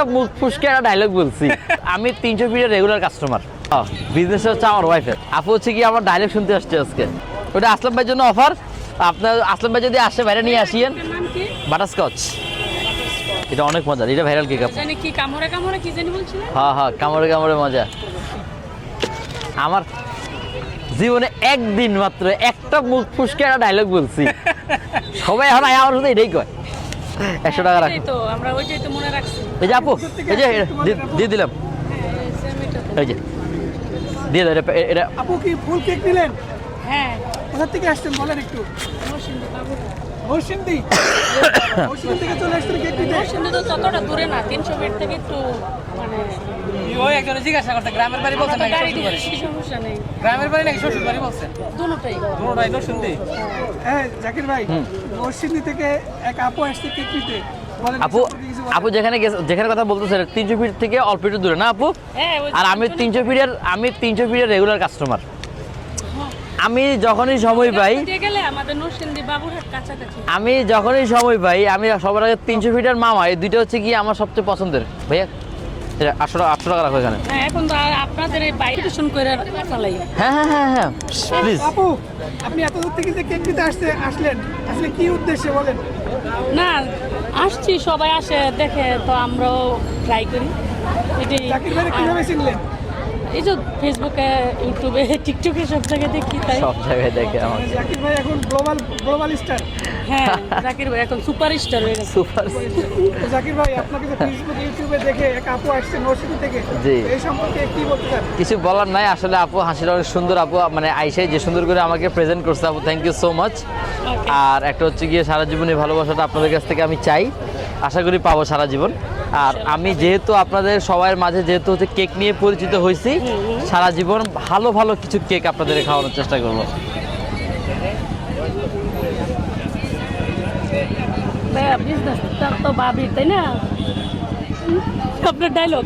একটা মুখ ফুসকে একটা ডায়লগ বলছি। আমি তিনশো ফিটের রেগুলার কাস্টমার বিজনেস হচ্ছে আমার ওয়াইফের আপু হচ্ছে কি আমার ডায়লগ শুনতে আসছে আজকে। ওটা আসলাম ভাইয়ের জন্য অফার আপনার আসলাম ভাই যদি আসে বাইরে নিয়ে আসিয়েন বাটারস্কচ এটা অনেক মজার এটা ভাইরাল কেক আপু। জানি কি কামড়ে কামড়ে কি জানি বলছিলেন হ্যাঁ হ্যাঁ কামড়ে কামড়ে মজা। আমার জীবনে একদিন মাত্র একটা মুখ ফুসকে একটা ডায়লগ বলছি। সবাই এখন আমার শুধু এটাই কয়। একশো টাকা রাখি। তো আমরা ওইটাই তো মনে রাখছি। এই যে আপু এই যে দিয়ে দিলাম। হ্যাঁ। এই যে দিয়ে দাও এটা এটা আপু কি ফুল কেক নিলেন? হ্যাঁ। কোথা থেকে আসছেন বলেন একটু? থেকে চলে আসছেন কেক তো ততটা দূরে না তিনশো ফিট থেকে একটু মানে ওই একজনে জিজ্ঞাসা করতে গ্রামের বাড়ি বলছেন নাকি শ্বশুর বাড়ি সমস্যা নেই। গ্রামের বাড়ি নাকি শ্বশুর বাড়ি বলছেন? দুটোটাই কোনোটাই তো হ্যাঁ জাকির ভাই মৌসিন্দি থেকে এক আপু আসছে কেক আপু যেখানে গেছে- যেখানে কথা বলতেছে তিনশো ফিট থেকে অল্প একটু দূরে না আপু? হ্যাঁ আর আমি তিনশো ফিটের আমি তিনশো ফিটের রেগুলার কাস্টমার আমি যখনই সময় পাই আমি যখনই সময় পাই আমি সবার আগে তিনশো ফিটের মামা এই দুইটা হচ্ছে কি আমার সবচেয়ে পছন্দের। ভাইয়া আটশো টাকা আটশো টাকা রাখো এখানে। হ্যাঁ এখন তো আপনাদের এই বাইক করে চালাই। হ্যাঁ হ্যাঁ হ্যাঁ হ্যাঁ প্লিজ আপু আপনি এত দূর থেকে যে কেক নিতে আসতে আসলেন। আসলে কি উদ্দেশ্যে বলেন? না আসছি সবাই আসে দেখে তো আমরাও ট্রাই করি। এটাই জাকির কীভাবে চিনলেন? এই যে ফেসবুকে ইউটিউবে টিকটকে সব জায়গায় দেখি তাই? সব জায়গায় দেখে আমার জাকির ভাই এখন গ্লোবাল গ্লোবাল স্টার হ্যাঁ জাকির ভাই এখন সুপার স্টার হয়ে গেছে। সুপার জাকির ভাই আপনাকে যে ফেসবুক ইউটিউবে দেখে এক আপু আসছে নরসিংদী থেকে জি। এই সম্পর্কে কি বলতে চান? কিছু বলার নাই আসলে আপু হাসিটা অনেক সুন্দর আপু মানে আইসাই যে সুন্দর করে আমাকে প্রেজেন্ট করছে আপু থ্যাংক ইউ সো মাচ আর একটা হচ্ছে গিয়ে সারা জীবনে ভালোবাসাটা আপনাদের কাছ থেকে আমি চাই আশা করি পাবো সারা জীবন। আর আমি যেহেতু আপনাদের সবার মাঝে যেহেতু হচ্ছে কেক নিয়ে পরিচিত হয়েছি সারা জীবন ভালো ভালো কিছু কেক আপনাদের খাওয়ানোর চেষ্টা করব। ভাইয়া তো ভাবি তাই না? আপনার ডায়লগ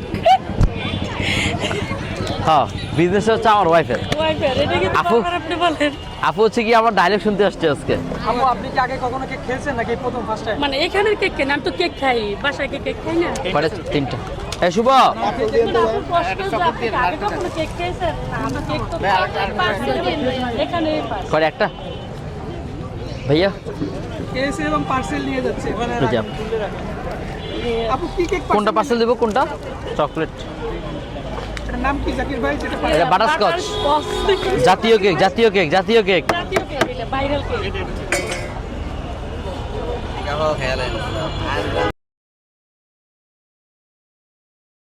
হ্যাঁ বিজনেস হচ্ছে আমার ওয়াইফের ওয়াইফের এটা কিন্তু আপু। আপনি বলেন। আপু হচ্ছে কি আমার ডায়লগ শুনতে আসছে আজকে। আপু আপনি কি আগে কখনো কেক খেয়েছেন নাকি প্রথম ফার্স্ট টাইম মানে এখানের কেক কেন আমি তো কেক খাই বাসায় কে কেক খাই না? কয়টা তিনটা। হ্যাঁ শুভ! কিন্তু আপুর প্রশ্ন যে আপনি কি আগে কখনো কেক খেয়েছেন? না, আমি কেক তো parcel কিনি, এখানে parcel। কয়টা একটা ভাইয়া কেএসএ এবং পার্সেল নিয়ে যাচ্ছে আপু কি কেক কোনটা পার্সেল দেবো কোনটা? চকলেট নাম কি? জাকির ভাই যেটা বাটারস্কচ। জাতীয় কেক জাতীয় কেক জাতীয় কেক। জাতীয় কেক এটা, viral কেক।